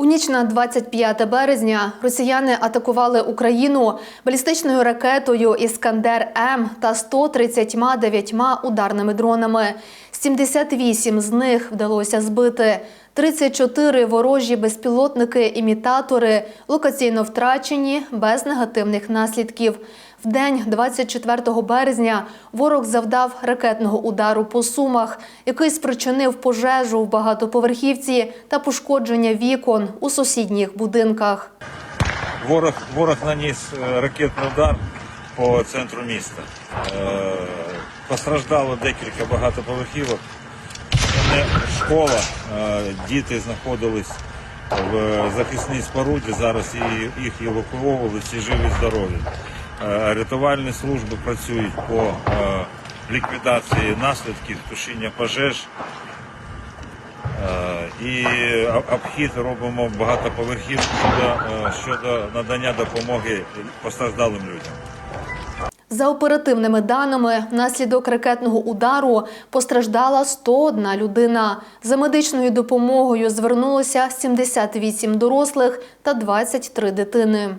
У ніч на 25 березня росіяни атакували Україну балістичною ракетою Іскандер М та 139 ударними дронами. 78 з них вдалося збити. 34 ворожі безпілотники-імітатори локаційно втрачені без негативних наслідків. В день 24 березня ворог завдав ракетного удару по сумах, який спричинив пожежу в багатоповерхівці та пошкодження вікон у сусідніх будинках. Ворог, ворог наніс е, ракетний удар по центру міста. Е, Постраждало декілька багатоповерхівок. Школа, е, діти знаходились в захисній споруді. Зараз їх евакуовували, всі живі, здорові. Е, Рятувальні служби працюють по е, ліквідації наслідків тушіння пожеж. І обхід робимо багатоповерхів щодо надання допомоги постраждалим людям. За оперативними даними, внаслідок ракетного удару постраждала 101 людина. За медичною допомогою звернулося 78 дорослих та 23 дитини.